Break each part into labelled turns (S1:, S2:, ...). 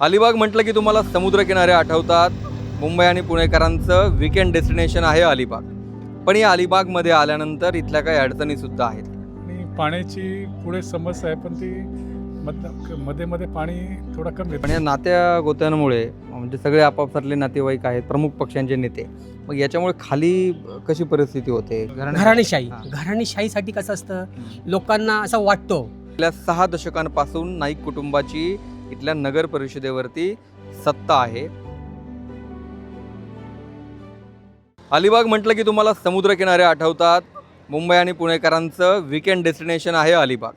S1: अलिबाग म्हटलं की तुम्हाला समुद्रकिनारे आठवतात. मुंबई आणि पुणेकरांचं विकेंड डेस्टिनेशन आहे अलिबाग. पण या अलिबागमध्ये आल्यानंतर इथल्या काही अडचणीसुद्धा आहेत.
S2: आणि पाण्याची पुढे समस्या आहे पण ती मधमध्ये मध्ये पाणी थोडा कमी
S1: पण या नात्या गोत्यांमुळे म्हणजे सगळे आपापसातले नातेवाईक आहेत प्रमुख पक्षांचे नेते मग याच्यामुळे खाली कशी परिस्थिती होते? घराणे-
S3: घराणेशाही.
S1: हा.
S3: घराणेशाहीसाठी कसं असतं? लोकांना असं वाटतो.
S1: गेल्या सहा दशकांपासून नाईक कुटुंबाची इथल्या नगर परिषदेवरती सत्ता आहे. अलिबाग म्हटलं की तुम्हाला समुद्रकिनारे आठवतात. मुंबई आणि पुणेकरांचं विकेंड डेस्टिनेशन आहे अलिबाग.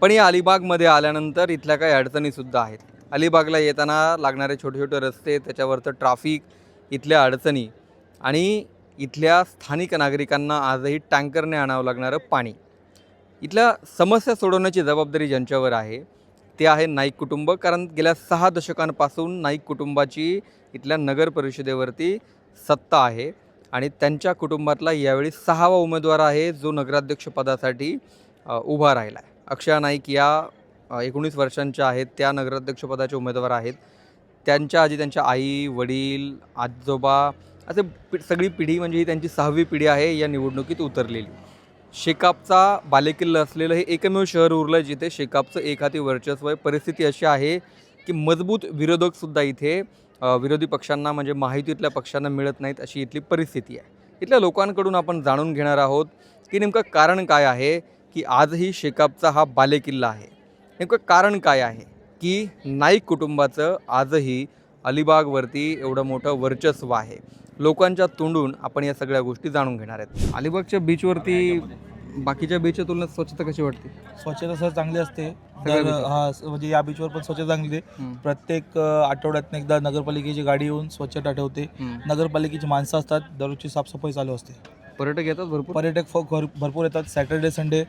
S1: पण या अलिबागमध्ये आल्यानंतर इथल्या काही अडचणीसुद्धा आहेत. अलिबागला येताना लागणारे छोटे छोटे रस्ते त्याच्यावरचं ट्राफिक इथल्या अडचणी आणि इथल्या स्थानिक नागरिकांना आजही टँकरने आणावं लागणारं पाणी. इथल्या समस्या सोडवण्याची जबाबदारी ज्यांच्यावर आहे ते आहे नाईक कुटुंब. कारण गेल्या सहा दशकांपासून नाईक कुटुंबाची इथल्या नगर परिषदेवरती सत्ता आहे. आणि त्यांच्या कुटुंबातला यावेळी सहावा उमेदवार आहे जो नगराध्यक्षपदासाठी उभा राहिला आहे अक्षया नाईक या एकोणीस वर्षांच्या आहेत. त्या नगराध्यक्षपदाचे उमेदवार आहेत. त्यांच्या आधी त्यांच्या आई वडील आजोबा असे पि सगळी पिढी म्हणजे ही त्यांची सहावी पिढी आहे या निवडणुकीत उतरलेली. शेकापचा बालेकिल्ला असलेलं हे एकमेव शहर उरलं आहे जिथे शेकापचं एक हाती वर्चस्व आहे. परिस्थिती अशी आहे की मजबूत विरोधकसुद्धा इथे विरोधी पक्षांना म्हणजे माहितीतल्या पक्षांना मिळत नाहीत अशी इथली परिस्थिती आहे. इथल्या लोकांकडून आपण जाणून घेणार आहोत की नेमकं कारण काय आहे की आजही शेकापचा हा बालेकिल्ला आहे. नेमकं कारण काय आहे की नाईक कुटुंबाचं आजही अलिबागवरती एवढं मोठं वर्चस्व आहे. लोकांच्या तोंडून आपण या सगळ्या गोष्टी जाणून घेणार आहेत. अलिबागच्या बीचवरती बाकीच्या बीचच्या तुलनेत स्वच्छता कशी वाटते?
S4: स्वच्छता सर चांगली असते. दर? हा म्हणजे या बीचवर पण स्वच्छता चांगली आहे. प्रत्येक अ, आठवड्यातनं एकदा नगरपालिकेची गाडी येऊन स्वच्छता ठेवते. नगरपालिकेची माणसं असतात दररोजची साफसफाई चालू असते.
S1: पर्यटक येतात भरपूर?
S4: पर्यटक भरपूर येतात. Saturday Sunday.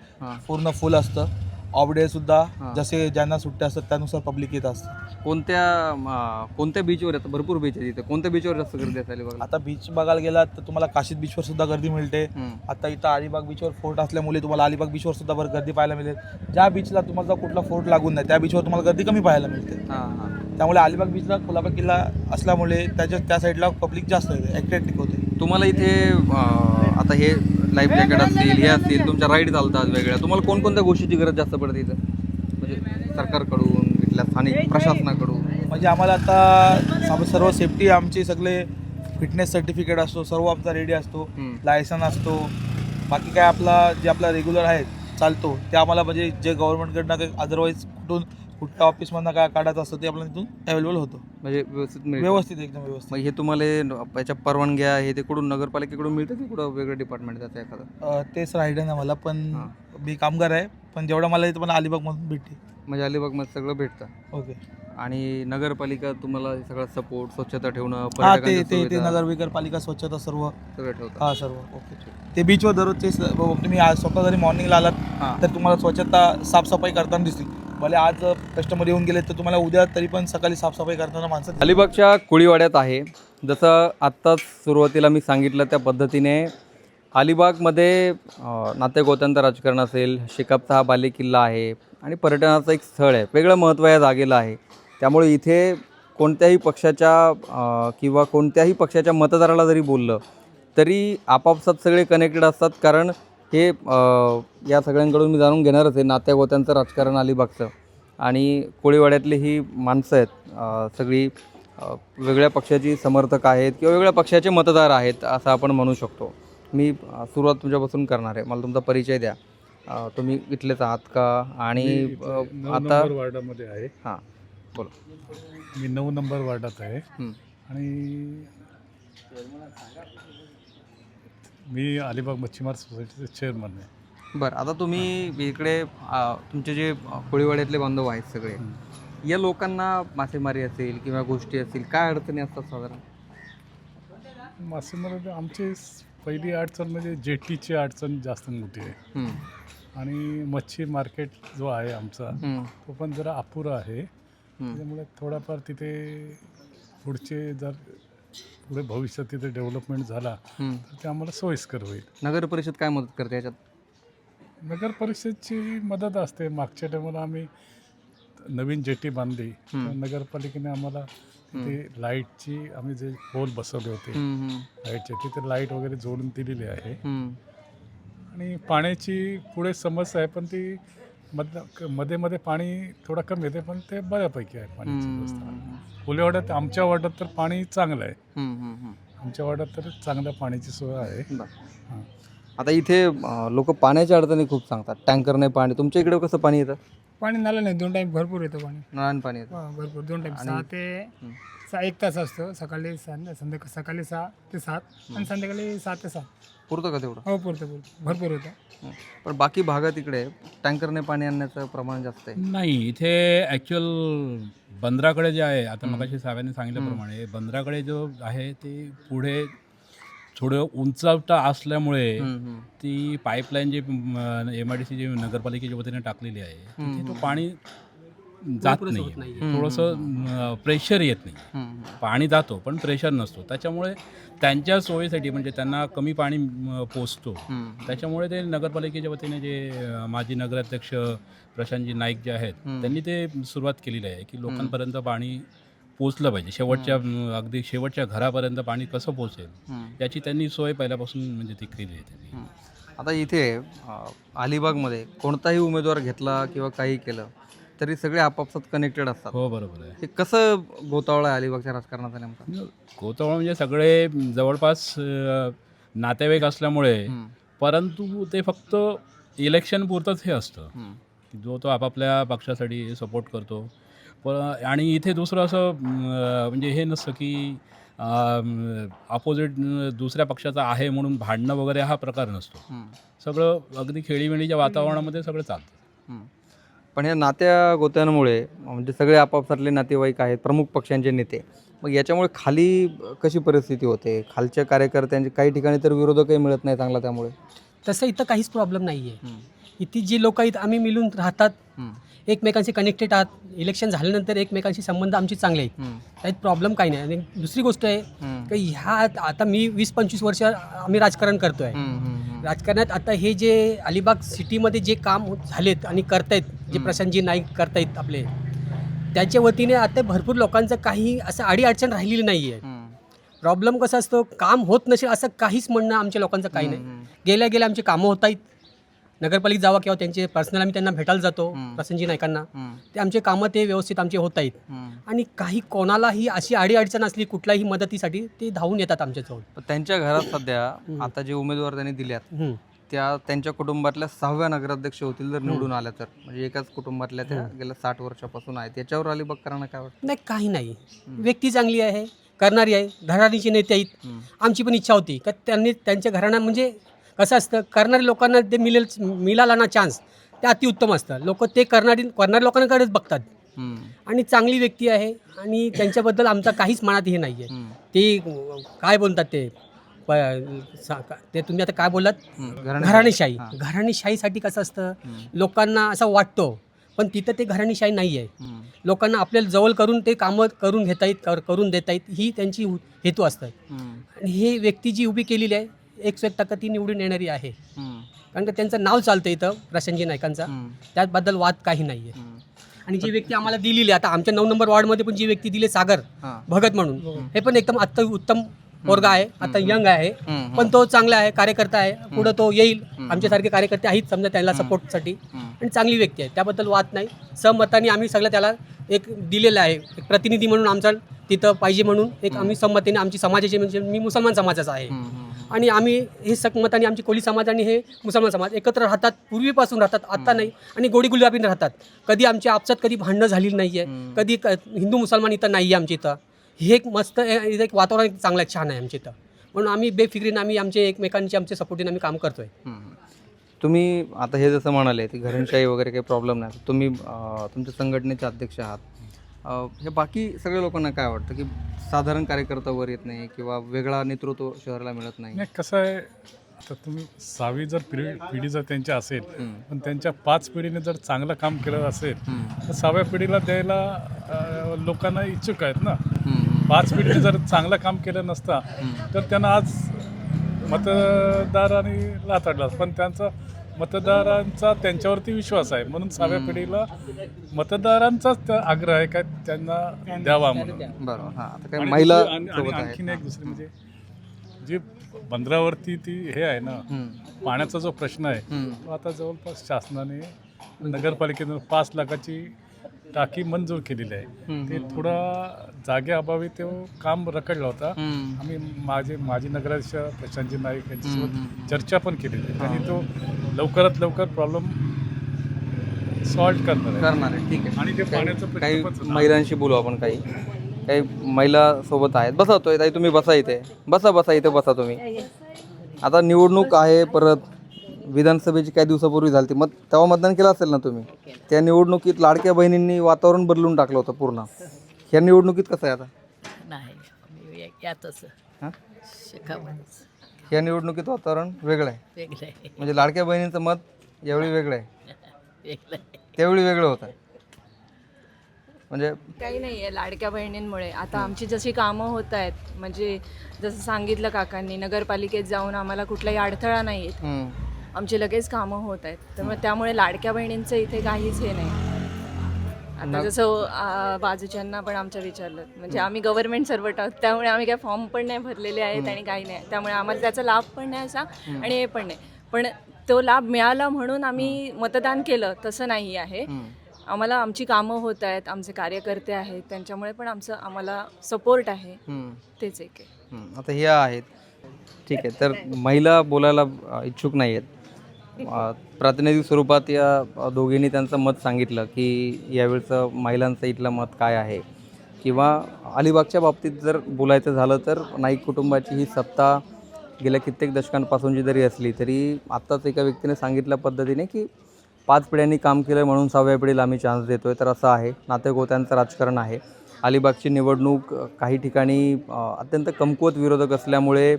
S4: पूर्ण फुल असतं. ऑफ डे सुद्धा
S1: हां.
S4: जसे ज्यांना सुट्ट्या असतात त्यानुसार पब्लिक येत असतं.
S1: कोणत्या कोणत्या बीचवर येतात भरपूर बीच आहेत इथे. कोणत्या बीचवर जास्त गर्दी असेल अलिबागला
S4: आता बीच बघायला गेलात तर तुम्हाला काशीद बीचवर सुद्धा गर्दी मिळते.
S1: हम्म.
S4: आता इथं अलिबाग बीचवर फोर्ट असल्यामुळे तुम्हाला अलिबाग बीचवर सुद्धा बरं गर्दी पाहायला मिळेल. ज्या बीचला तुम्हाला कुठला फोर्ट लागून नाही त्या बीचवर तुम्हाला गर्दी कमी पाहायला मिळते.
S1: हां हां.
S4: त्यामुळे अलिबाग बीचला कुलाबा किल्ला असल्यामुळे त्याच्या त्या साईडला पब्लिक जास्त येते ॲक्टिव्हिटी होते.
S1: तुम्हाला इथे अं, आता हे लाईफ जॅकेट असतील हे असतील तुमच्या राईड चालतात वेगळ्या. तुम्हाला कोणकोणत्या गोष्टीची गरज जास्त पडते इथं? म्हणजे सरकारकडून इथल्या स्थानिक प्रशासनाकडून.
S4: म्हणजे आम्हाला आता सर्व सेफ्टी आमची सगळे फिटनेस सर्टिफिकेट असतो सर्व आमचा रेडी असतो. लायसन असतो. बाकी काय आपला जे आपला रेग्युलर आहे चालतो. ते आम्हाला म्हणजे जे गव्हर्नमेंटकडनं काही अदरवाईज कुठून कुठल्या ऑफिसमधनं काय काढायचं असतं ते आपल्याला तिथून अवेलेबल होतं.
S1: म्हणजे व्यवस्थित मिळतं.
S4: व्यवस्थित एकदम व्यवस्थित.
S1: मग हे तुम्हाला न- याच्या परवानग्या हे ते कुठून नगरपालिकेकडून मिळतं की कुठं वेगळं डिपार्टमेंट जातं एखादं?
S4: अं, तेच राहिलं ना मला पण
S1: हां.
S4: मी कामगार आहे पण जेवढं मला पण अलिबागमधून भेटते.
S1: म्हणजे अलिबागमध्ये सगळं भेटतं.
S4: ओके.
S1: आणि नगरपालिका तुम्हाला हे सगळं सपोर्ट स्वच्छता ठेवणं
S4: हा ते
S1: पर्यटकांच्या
S4: ते ते
S1: सुविधा.
S4: नगर पालिका स्वच्छता सर्व
S1: सगळं ठेवतं
S4: हा सर्व. ओके. ते बीचवर दररोजचे स- ब- तुम्ही आज स्वतः जरी मॉर्निंगला आलात
S1: हां.
S4: तर तुम्हाला स्वच्छता साफसफाई करताना दिसतील. भले आज कस्टमर येऊन गेले तर तुम्हाला उद्या तरी पण सकाळी साफसफाई करताना माणसं
S1: अलिबागच्या कुळीवाड्यात आहे. जसं आत्ताच सुरुवातीला मी सांगितलं त्या पद्धतीने अलिबागमध्ये अं, नातेगोत्यांचं राजकारण असेल शेकापचा हा बालेकिल्ला आहे आणि पर्यटनाचं एक स्थळ आहे. वेगळं महत्त्व या जागेला आहे. त्यामुळे इथे कोणत्याही पक्षाच्या किंवा कोणत्याही पक्षाच्या मतदाराला जरी बोललं तरी आपापसात सगळे कनेक्टेड असतात. कारण हे या सगळ्यांकडून मी जाणून घेणारच आहे. नात्यागोत्यांचं राजकारण अलिबागचं. आणि कोळीवाड्यातली ही माणसं आहेत. सगळी वेगळ्या पक्षाची समर्थक आहेत किंवा वेगळ्या पक्षाचे मतदार आहेत असं आपण म्हणू शकतो. मी सुरुवात तुमच्यापासून करणार आहे. मला तुमचा परिचय द्या. तुम्ही इथलेच आहात का? आणि आता
S2: वार्डामध्ये आहे.
S1: हां बोला.
S2: मी नऊ नंबर वार्डात आहे. आणि मी अलिबाग मच्छीमार सोसायटीचे चेअरमन आहे.
S1: बरं आता तुम्ही इकडे अं, तुमचे जे कोळीवाड्यातले बांधव आहेत सगळे. या लोकांना मासेमारी असेल किंवा गोष्टी असतील काय अडचणी असतात साधारण?
S2: मासेमारी आमची स- पहिली अडचण म्हणजे जेटीची अडचण जास्त मोठी आहे. आणि मच्छी मार्केट जो आहे आमचा तो पण जरा अपुरा आहे. त्याच्यामुळे थोडाफार तिथे पुढचे जर पुढे भविष्यात तिथे डेव्हलपमेंट झाला
S1: हं.
S2: तर ते आम्हाला सोयीस्कर होईल.
S1: नगर परिषद काय मदत करते याच्यात?
S2: नगर परिषदची मदत असते. मागच्या टायमाला आम्ही नवीन जेटी बांधली. तर नगरपालिकेने आम्हाला ते लाईटची आम्ही जे पोल बसवले होते लाईटचे तिथे लाइट वगैरे जोडून दिलेली आहे. आणि पाण्याची पुढे समस्या आहे पण ती मधमध्ये मध्ये पाणी थोडं कमी येते पण ते बऱ्यापैकी आहे पाण्याची व्यवस्था फुलेवाड्यात आमच्या वाड्यात तर पाणी चांगलं आहे. आमच्या वाड्यात तर चांगल्या पाण्याची सोय आहे. हां.
S1: आता इथे लोक पाण्याच्या अडचणी खूप सांगतात. टँकरने पाणी. तुमच्या इकडे कसं पाणी येतं?
S5: पाणी नालं नाही. दोन टाईम भरपूर येतं पाणी.
S1: नळान पाणी येतं.
S5: हा, भरपूर. दोन टाईम. सहा ते. सहा एक तास असतो. सकाळी सहा संध्याकाळी सकाळी सहा ते सात. आणि संध्याकाळी सहा ते सात.
S1: पुरतं का तेवढं?
S5: हो पुरतं पुरतं. भरपूर होतं.
S1: पण बाकी भागात इकडे टँकरने पाणी आणण्याचं प्रमाण जास्त आहे.
S6: नाही इथे ॲक्च्युअल बंदराकडे जे आहे आता मगाशी साहेबांनी सांगितल्याप्रमाणे बंदराकडे जो आहे ते पुढे थोडं उंचावटा असल्यामुळे ती पाईपलाईन जी एम आय डी सी जी नगरपालिकेच्या वतीने टाकलेली आहे तिथे तो पाणी जात नाही. थोडंसं प्रेशर येत नाही पाणी जातो पण प्रेशर नसतो. त्याच्यामुळे त्यांच्या सोयीसाठी म्हणजे त्यांना कमी पाणी पोचतो. त्याच्यामुळे ते नगरपालिकेच्या वतीने जे माजी नगराध्यक्ष प्रशांतजी नाईक जे आहेत. त्यांनी ते सुरुवात केलेली आहे की लोकांपर्यंत पाणी पोचलं पाहिजे. शेवटच्या अगदी शेवटच्या घरापर्यंत पाणी कसं पोचेल याची त्यांनी सोय पहिल्यापासून म्हणजे ती केली आहे त्यांनी.
S1: आता इथे अलिबागमध्ये कोणताही उमेदवार घेतला किंवा काही केलं तरी सगळे आपापसात कनेक्टेड असतात
S6: हो बरोबर आहे
S1: हे कसं गोतावळा आहे अलिबागच्या राजकारणाचा नेमका
S6: कोतवाळ म्हणजे सगळे जवळपास अ, नातेवाईक असल्यामुळे
S1: हम्म.
S6: परंतु ते फक्त इलेक्शन पुरतंच हे असतं
S1: हम्म.
S6: जो तो आपापल्या पक्षासाठी सपोर्ट करतो प आणि इथे दुसरं असं अं, म्हणजे हे नसतं की अपोजिट दुसऱ्या पक्षाचा आहे म्हणून भांडणं वगैरे हा प्रकार नसतो
S1: हम्म.
S6: सगळं अगदी खेळीमेळीच्या वातावरणामध्ये सगळं चालतं
S1: हम्म. पण या नात्या गोत्यांमुळे म्हणजे सगळे आपापसातले नातेवाईक आहेत प्रमुख पक्षांचे नेते मग याच्यामुळे खाली कशी परिस्थिती होते खालच्या कार्यकर्त्यांचे काही ठिकाणी तर विरोधकही मिळत नाही चांगला त्यामुळे
S3: तसं इथं काहीच प्रॉब्लेम नाही आहे. इथे जी लोक आहेत आम्ही मिळून राहतात. एकमेकांशी कनेक्टेड आहात इलेक्शन झाल्यानंतर एकमेकांशी संबंध आमचे चांगले आहेत. काही प्रॉब्लेम काही नाही आणि दुसरी गोष्ट आहे. की ह्या आता मी वीस पंचवीस वर्ष आम्ही राजकारण करतो आहे
S1: हम्म. हम्म.
S3: राजकारणात आता हे जे अलिबाग सिटीमध्ये जे काम होत- झालेत आणि करतायत जे. प्रशांतजी नाईक करतायत आपले त्याच्या वतीने आता भरपूर लोकांचं काही असं अडीअडचण राहिलेली नाही आहे. प्रॉब्लेम कसा असतो काम होत नसेल असं काहीच म्हणणं आमच्या लोकांचं काही नाही. गेल्या गेल्या आमची कामं होत आहेत नगरपालिका जावा किंवा त्यांचे पर्सनल आम्ही त्यांना भेटायला जातो नाईकांना
S1: हम्म.
S3: ते आमचे कामं ते व्यवस्थित आमचे होत आहेत. आणि काही कोणालाही अशी अडीअडचण असली कुठल्याही मदतीसाठी ते धावून येतात आमच्याजवळ
S1: त्यांच्या घरात सध्या. आता जे उमेदवार त्यांनी दिल्यात. त्या त्यांच्या कुटुंबातल्या सहाव्या नगराध्यक्ष होतील जर निवडून आल्या तर म्हणजे एकाच कुटुंबातल्या त्या गेल्या साठ वर्षापासून आहेत त्याच्यावर अलिबागकरांना काय वाटतं
S3: नाही काही नाही. व्यक्ती चांगली आहे करणारी आहे घराणीचे नेते आहेत. आमची पण इच्छा होती का त्यांनी त्यांच्या घराणा म्हणजे कसं असतं करणाऱ्या लोकांना ते मिळेल मिळाला ना चान्स ते अतिउत्तम असतं लोक ते करणारी करणाऱ्या लोकांकडेच बघतात. आणि चांगली व्यक्ती आहे आणि त्यांच्याबद्दल आमचा काहीच मनात हे नाही आहे. ते काय बोलतात ते ते तुम्ही आता काय बोललात घराणेशाही. घराणेशाहीसाठी कसं असतं. लोकांना असं वाटतो पण तिथं ते घराणेशाही नाही आहे. लोकांना आपल्याला जवळ करून ते कामं करून घेता येत कर- करून देता येत ही त्यांची हेतू असतं
S1: हम्म.
S3: आणि हे व्यक्ती जी उभी केलेली आहे एक एक टक्का ती निवडून येणारी आहे. कारण का त्यांचं नाव चालतं इथं प्रशांतजी नाईकांचा
S1: हम्म.
S3: त्याबद्दल वाद काही नाही आहे. आणि जी व्यक्ती आम्हाला दिलेली आहे, आता आमच्या नऊ नंबर वॉर्डमध्ये पण जी व्यक्ती दिली सागर
S1: हां.
S3: भगत म्हणून हे पण एकदम आता उत्तम पोरगा आहे आता यंग आहे. पण तो चांगला आहे कार्यकर्ता आहे पुढं तो येईल. आमच्यासारखे कार्यकर्ते आहेत समजा त्याला. सपोर्टसाठी. आणि चांगली व्यक्ती आहे त्याबद्दल वाद नाही सहमताने आम्ही सगळं त्याला एक दिलेलं आहे एक प्रतिनिधी म्हणून आमचा तिथं पाहिजे म्हणून एक आम्ही संमतीने आमची समाजाचे म्हणजे मी मुसलमान समाजाचा आहे. आणि आम्ही हे सकमताने आमची कोळी समाज आणि हे मुसलमान समाज एकत्र राहतात पूर्वीपासून राहतात आता नाही. आणि गोडी गुलाबीने राहतात. कधी आमच्या आपसात कधी भांडणं झालेली नाही आहे. कधी क- हिंदू मुसलमान इथं नाही आहे आमच्या इथं. हे एक मस्त हे- एक वातावरण एक चांगलं आहे, छान आहे आमच्या इथं. म्हणून आम्ही बेफिक्रीने आम्ही आमचे एकमेकांचे आमच्या सपोर्टीने आम्ही काम करतोय.
S1: हम्म. तुम्ही आता हे जसं म्हणाले की घरांशाही वगैरे काही प्रॉब्लेम नाही. तुम्ही अं, तुमच्या संघटनेचे अध्यक्ष आहात. हे बाकी सगळ्या लोकांना काय वाटतं की साधारण कार्यकर्ता वर येत नाही किंवा वेगळा नेतृत्व शहराला मिळत नाही
S2: कसं आहे आता तुम्ही सहावी जर पिढी पिढी जर त्यांची असेल. पण त्यांच्या पाच पिढीने जर चांगलं काम केलं असेल. तर सहाव्या पिढीला द्यायला लोकांना इच्छुक आहेत ना. पाच पिढीने जर चांगलं काम केलं नसता. तर त्यांना आज मतदारांनी लाथाडला पण त्यांचा मतदारांचा त्यांच्यावरती विश्वास आहे. म्हणून सहाव्या पिढीला मतदारांचाच आग्रह आहे का त्यांना द्यावा म्हणून?
S1: बरोबर. हां आता काय
S2: आणि
S1: महिला
S2: दुसरी- आणि- आणि
S1: सोबत
S2: आणखीन एक दुसरी म्हणजे जे बंदरावरती ती हे आहे ना
S1: हम्म.
S2: पाण्याचा जो प्रश्न आहे
S1: हम्म.
S2: तो आता जवळपास शासनाने नगरपालिकेनं पाच लाखाची टाकी मंजूर केलेली आहे. ते थोडा जागेअभावी ते काम रखडला होता. आम्ही माझे माजी नगराध्यक्ष प्रशांतजी नाईक यांच्यासोबत. चर्चा पण केलेली आहे. त्यांनी तो लवकरात लवकर प्रॉब्लेम सॉल्व करणार आहे.
S1: करणार आहे. ठीक आहे.
S2: आणि ते पाण्याचं
S1: काही महिलांशी बोलू आपण काही. काही महिला सोबत आहेत. बसा तोय ताई तुम्ही बसा इथे. बसा बसा इथे बसा तुम्ही. आता निवडणूक आहे परत. विधानसभेची काही दिवसापूर्वी झाली मग तेव्हा मतदान केलं असेल ना तुम्ही? त्या निवडणुकीत लाडक्या बहिणींनी वातावरण बदलून टाकलं होतं पूर्ण. ह्या निवडणुकीत कसं आहे आता?
S7: नाही यातच.
S1: हां?
S7: शिकावंच
S1: ह्या निवडणुकीत वातावरण वेगळं आहे. म्हणजे लाडक्या बहिणींचं मत यावेळी वेगळं आहे. त्यावेळी वेगळं होतं. म्हणजे
S8: काही नाही आहे लाडक्या बहिणींमुळे. आता आमची जशी कामं होत आहेत म्हणजे जसं सांगितलं काकांनी नगरपालिकेत जाऊन आम्हाला कुठलाही अडथळा नाही. आमची लगेच कामं होत आहेत. त्यामुळे त्यामुळे लाडक्या बहिणींचं इथे काहीच हे नाही. आता जसं आ, बाजूच्यांना पण आमच्या विचारलं. म्हणजे आम्ही गव्हर्नमेंट सर्वंट आहोत त्यामुळे आम्ही काय फॉर्म पण नाही भरलेले आहेत आणि काही नाही. त्यामुळे आम्हाला त्याचा लाभ पण नाही असा आणि हे पण नाही. पण तो लाभ मिळाला म्हणून आम्ही मतदान केलं तसं नाही आहे. आम्हाला आमची कामं होत आहेत आमचे कार्यकर्ते आहेत त्यांच्यामुळे पण आमचं आम्हाला सपोर्ट आहे.
S1: हम्म.
S8: तेच एक आहे.
S1: हं, आता ह्या आहेत. ठीक आहे तर महिला बोलायला अ, इच्छुक नाही आहेत प्रातिनिधिक स्वरूपात या दोघींनी त्यांचं मत सांगितलं की यावेळचं महिलांचं इथलं मत काय आहे? किंवा अलिबागच्या बाबतीत जर बोलायचं झालं तर नाईक कुटुंबाची ही सत्ता गेल्या कित्येक दशकांपासूनची जरी असली तरी आत्ताच एका व्यक्तीने सांगितल्या पद्धतीने की पाच पिढ्यांनी काम केलं म्हणून सहाव्या पिढीला आम्ही चान्स देतो आहे तर असं आहे. नातेगोत्यांचं राजकारण आहे. अलिबागची निवडणूक काही ठिकाणी अत्यंत कमकुवत विरोधक असल्यामुळे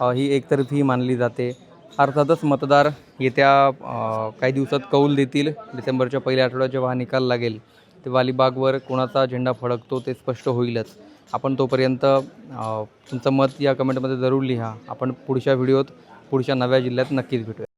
S1: ही एकतर्फी मानली जाते. अर्थातच मतदार येत्या काही दिवसात कौल देतील. डिसेंबरच्या पहिल्या आठवड्यात जेव्हा हा निकाल लागेल तेव्हा अलिबागवर कोणाचा झेंडा फडकतो ते स्पष्ट होईलच. आपण तोपर्यंत तुमचं मत या कमेंटमध्ये जरूर लिहा. आपण पुढच्या व्हिडिओत पुढच्या नव्या जिल्ह्यात नक्कीच भेटूया.